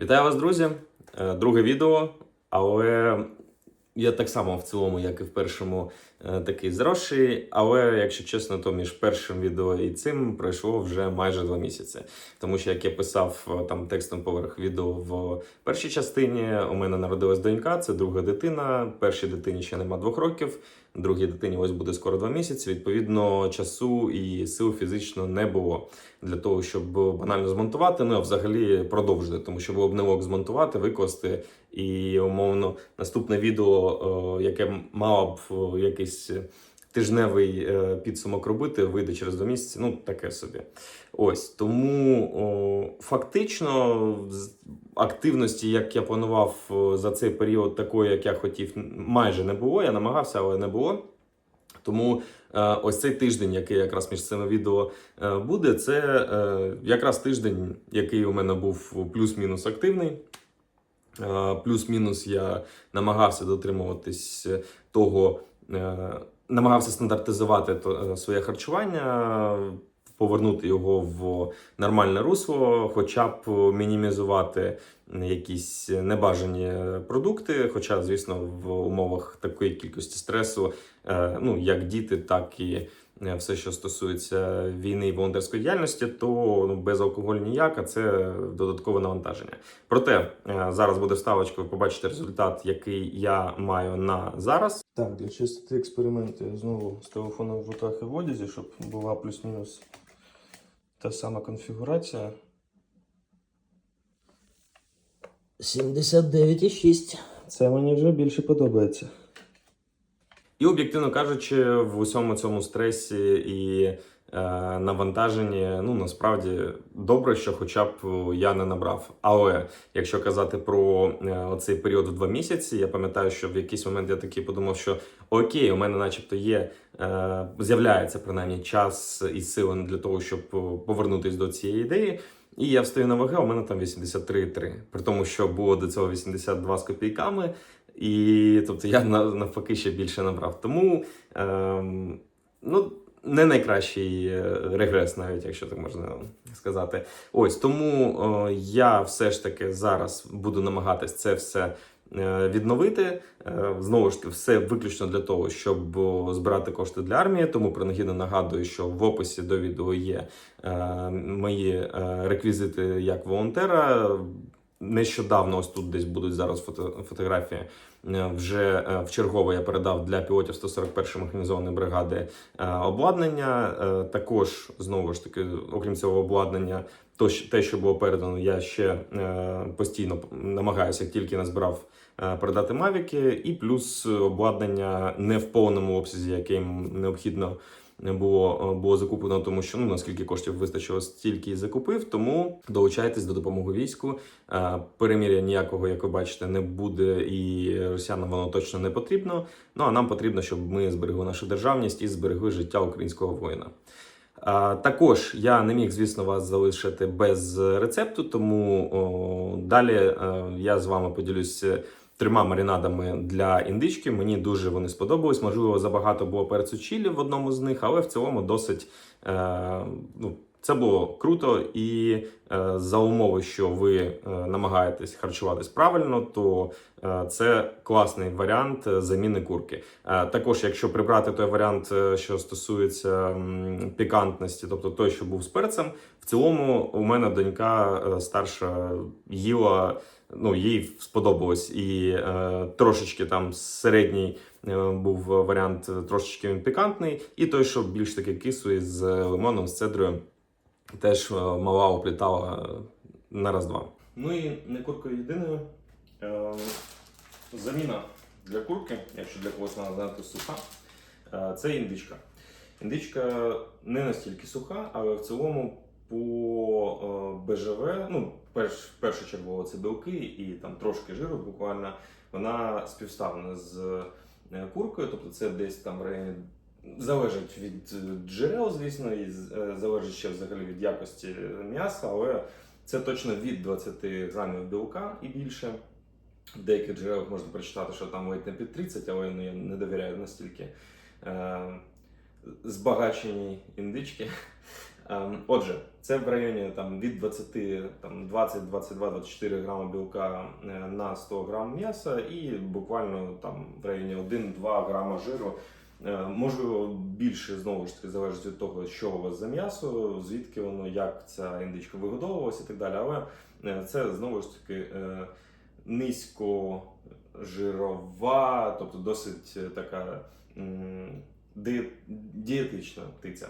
Вітаю вас, друзі! Е, Друге відео, але я так само в цілому, як і в першому, е, такий зросший. Але, якщо чесно, то між першим відео і цим пройшло вже майже два місяці. Тому що, як я писав е, там текстом поверх відео в першій частині, у мене народилась донька, це друга дитина. Першій дитині ще нема двох років, другій дитині ось буде скоро два місяці. Відповідно, часу і сил фізично не було для того, щоб банально змонтувати, ну а взагалі продовжити, тому що було б не мог змонтувати, викласти і умовно наступне відео, е, яке мало б е, якийсь тижневий е, підсумок робити, вийде через два місяці. Ну таке собі. Ось тому о, фактично активності, як я планував за цей період, такої, як я хотів, майже не було. Я намагався, але не було. Тому ось цей тиждень, який якраз між цими відео буде, це якраз тиждень, який у мене був плюс-мінус активний. Е, Плюс-мінус я намагався дотримуватись того, е, намагався стандартизувати е, своє харчування, повернути його в нормальне русло, хоча б мінімізувати якісь небажані продукти. Хоча, звісно, в умовах такої кількості стресу, е, ну як діти, так і е, все, що стосується війни і волонтерської діяльності, то ну, без алкоголю ніяк, а це додаткове навантаження. Проте е, зараз буде вставочка, ви побачите результат, який я маю на зараз. Так, для чистоти експерименту я знову з телефоном в руках і в одязі, щоб була плюс-мінус та сама конфігурація. 79,6. Це мені вже більше подобається. І об'єктивно кажучи, в усьому цьому стресі і е, навантаженні, ну насправді добре, що хоча б я не набрав. Але якщо казати про е, оцей період в два місяці, я пам'ятаю, що в якийсь момент я такий подумав, що окей, у мене, начебто, є е, з'являється принаймні час і сили для того, щоб повернутися до цієї ідеї. І я встаю на ваги, у мене там 83,3. При тому, що було до цього 82 з копійками. І тобто я на- навпаки ще більше набрав. Тому ем, ну, не найкращий е, регрес, навіть якщо так можна сказати. Ось тому е, я все ж таки зараз буду намагатись це все. е, Відновити Е, знову ж таки, все виключно для того, щоб збирати кошти для армії. Тому принагідно нагадую, що в описі до відео є мої реквізити як волонтера. Нещодавно, ось тут десь будуть зараз фото, фотографії. е, Вже е, вчергово я передав для пілотів 141-ї механізованої бригади е, обладнання. Також знову ж таки, окрім цього обладнання, то те, що було передано, я ще постійно намагаюся, як тільки назбирав передати мавіки, і плюс обладнання не в повному обсязі, яким необхідно було, було закуплено, тому що ну наскільки коштів вистачило, стільки і закупив. Тому долучайтесь до допомоги війську. Е, Переміря ніякого, як ви бачите, не буде, і росіянам воно точно не потрібно. Ну а нам потрібно, щоб ми зберегли нашу державність і зберегли життя українського воїна. А, також я не міг, звісно, вас залишити без рецепту, тому о, далі е, я з вами поділюсь трьома маринадами для індички. Мені дуже вони сподобались. Можливо, забагато було перцю чилі в одному з них, але в цілому досить е, ну, це було круто. І е, за умови, що ви е, намагаєтесь харчуватись правильно, то е, це класний варіант е, заміни курки. Е, Також, якщо прибрати той варіант, е, що стосується м, пікантності, тобто той, що був з перцем, в цілому у мене донька е, старша їла. Ну, їй сподобалось і е, трошечки там середній е, був варіант, е, трошечки пікантний, і той, що більш таки кислий з лимоном, з цедрою, теж е, мала оплітала е, на раз-два. Ну і не куркою єдиною. Е, заміна для курки, якщо для когось вона занадто суха, е, це індичка. Індичка не настільки суха, але в цілому по е, БЖВ, ну, перш, першочергово це білки і там трошки жиру, буквально, вона співставна з е, куркою, тобто це десь там районі. Залежить від е, джерел, звісно, і залежить ще взагалі від якості м'яса, але це точно від 20 грамів білка і більше. В деяких джерелах можна прочитати, що там ледь не під 30, але ну, я не довіряю настільки збагаченій індички. Ем, Отже, це в районі там, від 20, там, 20, 22, 24 грама білка е, на 100 грам м'яса і буквально там в районі 1-2 грама жиру. Е, Можливо, більше знову ж таки залежить від того, що у вас за м'ясо, звідки воно, як ця індичка вигодовувалася і так далі. Але е, це знову ж таки е, низько жирова, тобто досить така дієтична птиця.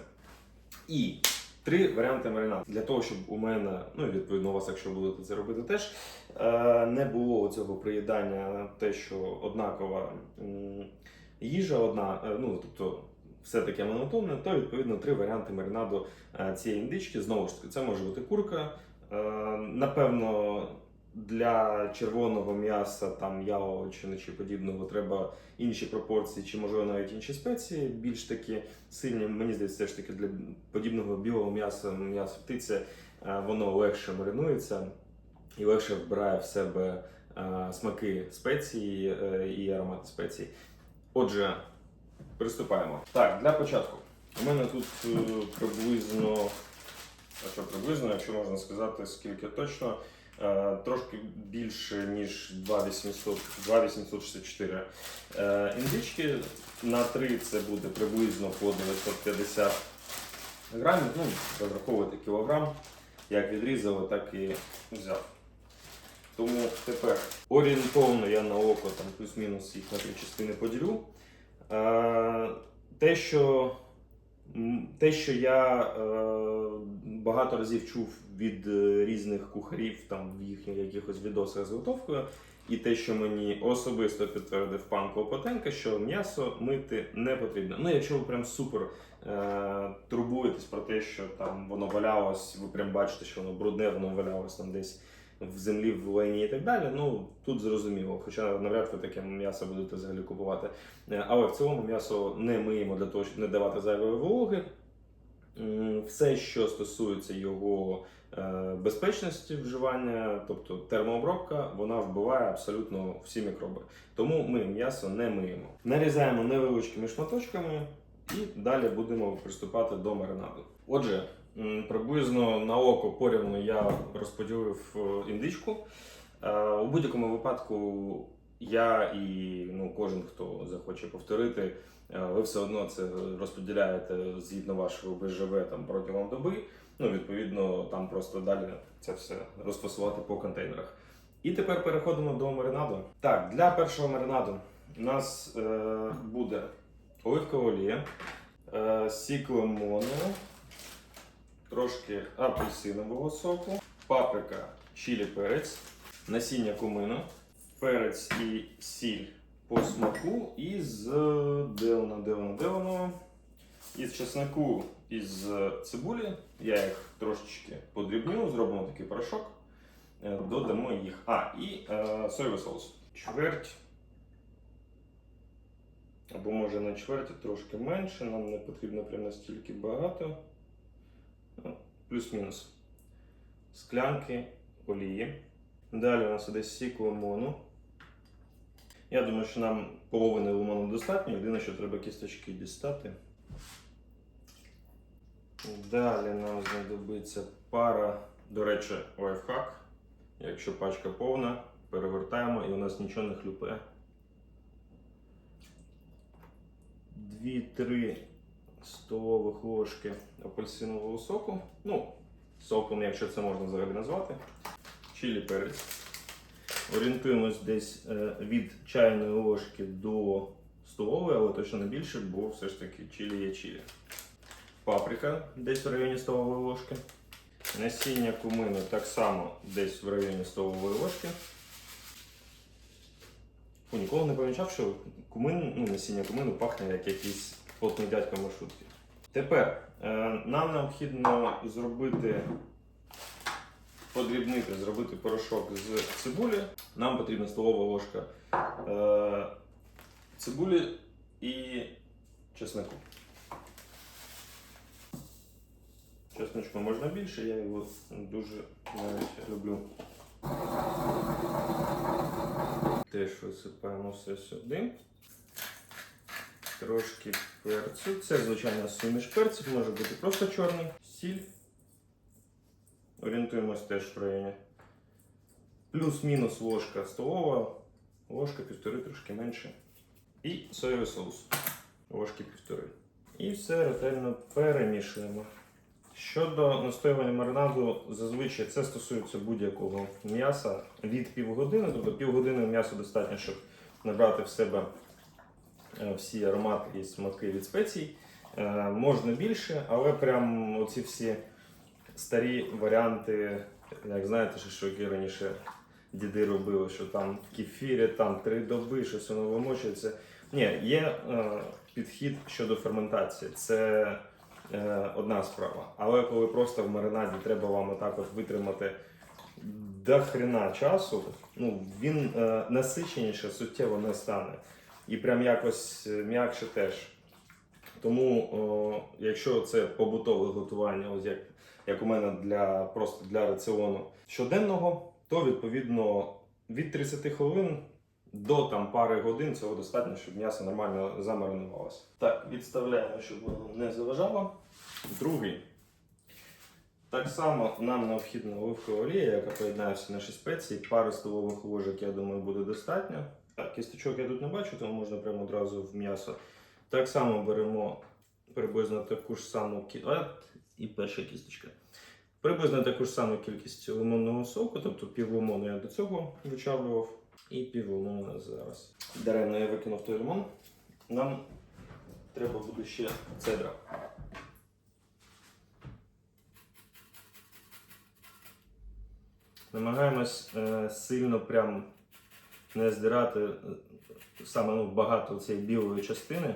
І три варіанти маринаду. Для того, щоб у мене, ну і відповідно у вас, якщо будете це робити теж, е, не було цього приїдання те, що однакова їжа одна, е, ну тобто все таке монотонне, то відповідно три варіанти маринаду е, цієї індички. Знову ж таки, це може бути курка. Напевно, для червоного м'яса, там яловичини чи подібного, треба інші пропорції, чи можливо навіть інші спеції, більш такі сильні. Мені здається, ж таки для подібного білого м'яса, м'яса птиці, е, воно легше маринується і легше вбирає в себе е, смаки спеції е, і аромати спецій. Отже, приступаємо. Так, для початку. У мене тут приблизно, а що приблизно, якщо можна сказати, скільки точно, трошки більше, ніж 2800, 2864 е, індички. На 3 це буде приблизно по 950 грамів. Ну, розраховувати кілограм. Як відрізали, так і взяв. Тому тепер орієнтовно я на око там плюс-мінус їх на три частини поділю. Е, те, що, те, що я е, багато разів чув від е, різних кухарів там, в їхніх якихось відосах з готовкою, і те, що мені особисто підтвердив пан Клопотенко, що м'ясо мити не потрібно. Ну, якщо ви прям супер е, турбуєтесь про те, що там воно валялось, ви прям бачите, що воно брудне, воно валялось там десь в землі, в лайні і так далі. Ну тут зрозуміло, хоча навряд ви таке м'ясо будете взагалі купувати. Е, Але в цілому м'ясо не миємо для того, щоб не давати зайвої вологи. Все, що стосується його е, безпечності вживання, тобто термообробка, вона вбиває абсолютно всі мікроби. Тому ми м'ясо не миємо. Нарізаємо невеличкими шматочками і далі будемо приступати до маринаду. Отже, приблизно на око порівну я розподілив е, індичку. Е, У будь-якому випадку я і ну, кожен, хто захоче повторити, е, ви все одно це розподіляєте згідно вашого БЖВ там протягом доби. Ну, відповідно, там просто далі це все розфасувати по контейнерах. І тепер переходимо до маринаду. Так, для першого маринаду у нас е, буде оливкова олія, е, сік лимону, трошки апельсинового соку, паприка, чилі перець, насіння кумину, перець і сіль по смаку із де воно, де воно. Із чеснику із цибулі. Я їх трошечки подрібню, зробимо такий порошок. Е, Додамо їх. А, і е, соєвий соус. Чверть. Або може на чверті трошки менше, нам не потрібно прям настільки багато. Ну, Плюс-мінус. Склянки олії. Далі у нас іде сік лимону. Я думаю, що нам половини лимону достатньо. Єдине, що треба кісточки дістати. Далі нам знадобиться пара, до речі, лайфхак. Якщо пачка повна, перевертаємо і у нас нічого не хлюпе. 2-3 столових ложки апельсинового соку. Ну, соком, якщо це можна взагалі назвати. Чилі перець. Орієнтуємось десь е, від чайної ложки до столової, але точно не більше, бо все ж таки чилі є чилі. Паприка десь в районі столової ложки. Насіння кумину так само десь в районі столової ложки. Фу, ніколи не помічав, що кумин, ну, насіння кумину пахне як якийсь потний дядько маршрутки. Тепер е, нам необхідно зробити, подрібнити, зробити порошок з цибулі. Нам потрібна столова ложка е, цибулі і чеснику. Чесночку можна більше, я його дуже навіть люблю. Теж висипаємо все сюди. Трошки перцю. Це, звичайно, суміш перців, може бути просто чорний. сіль. Орієнтуємось теж в районі. Плюс-мінус ложка столова, ложка півтори, трошки менше. І соєвий соус. Ложки півтори. І все ретельно перемішуємо. Щодо настоювання маринаду, зазвичай це стосується будь-якого м'яса від півгодини, тобто півгодини м'ясо достатньо, щоб набрати в себе всі аромати і смаки від спецій. Е, Можна більше, але прям оці всі старі варіанти, як знаєте, що, раніше діди робили, що там в кефірі, там три доби, щось воно вимочується. Ні, є е, підхід щодо ферментації. Це е, одна справа. Але коли просто в маринаді треба вам отак от витримати до хрена часу, ну він е, насиченіше суттєво не стане. І прям якось е, м'якше теж. Тому, о, якщо це побутове готування, ось як, як у мене для просто для раціону щоденного, то відповідно від 30 хвилин до там пари годин цього достатньо, щоб м'ясо нормально замаринувалося. Так, відставляємо, щоб воно не заважало. Другий. Так само нам необхідна оливкова олія, яка поєднає всі наші спеції. Пари столових ложок, я думаю, буде достатньо. Кісточок я тут не бачу, тому можна прямо одразу в м'ясо. Так само беремо приблизно таку ж саму кі... а, і перша кісточка. Приблизно таку ж саму кількість лимонного соку, тобто пів лимону я до цього вичавлював, і пів лимона зараз. Даремно я викинув той лимон. Нам треба буде ще цедра. Намагаємось е, сильно прям не здирати е, саме ну, багато цієї білої частини.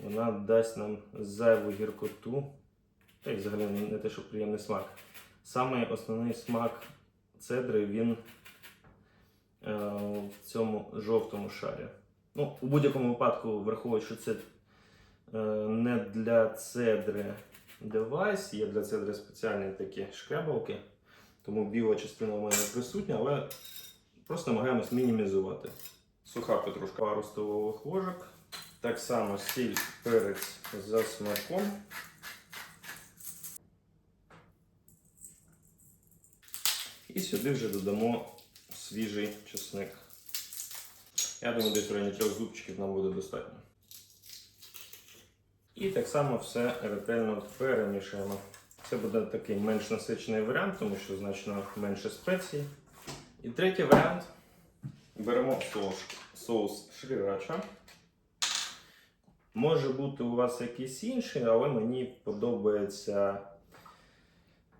Вона дасть нам зайву гіркоту. Та й взагалі не те, що приємний смак. Саме основний смак цедри він е, в цьому жовтому шарі. Ну, у будь-якому випадку, враховуючи, що це е, не для цедри девайс, є для цедри спеціальні такі шкрябалки. Тому біла частина у мене присутня, але просто намагаємось мінімізувати. Суха петрушка, пару столових ложок. Так само сіль, перець за смаком. І сюди вже додамо свіжий чесник. Я думаю, десь в трьох зубчиків нам буде достатньо. І так само все ретельно перемішаємо. Це буде такий менш насичений варіант, тому що значно менше спецій. І третій варіант. Беремо соус, соус шрірача. Може бути у вас якийсь інший, але мені подобається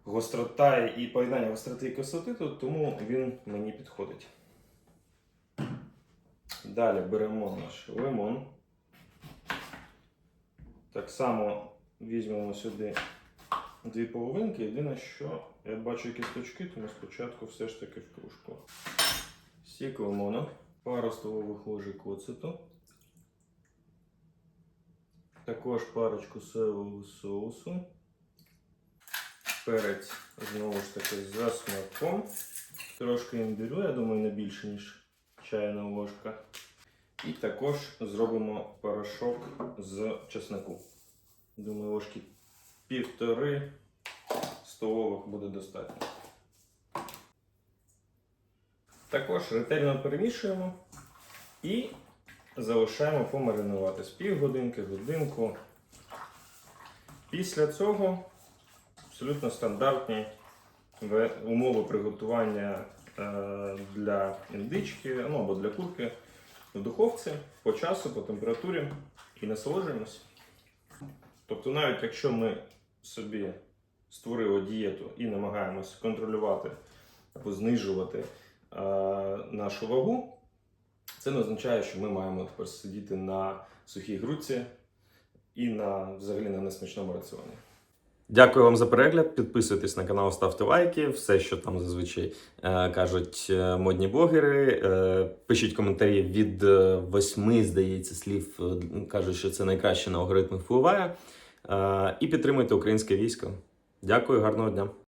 гострота і поєднання гостроти і кислоти, тому він мені підходить. Далі беремо наш лимон. Так само візьмемо сюди дві половинки. Єдине, що я бачу якісь точки, тому спочатку все ж таки в кружку. Сік лимона, пару столових ложок оцету. Також парочку соєвого соусу. Перець знову ж таки за смаком. Трошки імбірю, я думаю, не більше, ніж чайна ложка. І також зробимо порошок з чеснику. Думаю, ложки півтори столових буде достатньо. Також ретельно перемішуємо і залишаємо помаринувати з півгодинки, годинку. Після цього абсолютно стандартні умови приготування е, для індички ну, або для курки в духовці по часу, по температурі і насолоджуємось. Тобто, навіть якщо ми собі створили дієту і намагаємось контролювати або знижувати е, нашу вагу, це не означає, що ми маємо тепер сидіти на сухій грудці і на взагалі на несмачному раціоні. Дякую вам за перегляд. Підписуйтесь на канал, ставте лайки. Все, що там зазвичай е, кажуть е, модні блогери. Е, пишіть коментарі від е, восьми, здається, слів. е, кажуть, що це найкраще на алгоритми впливає. Е, і підтримуйте українське військо. Дякую, гарного дня.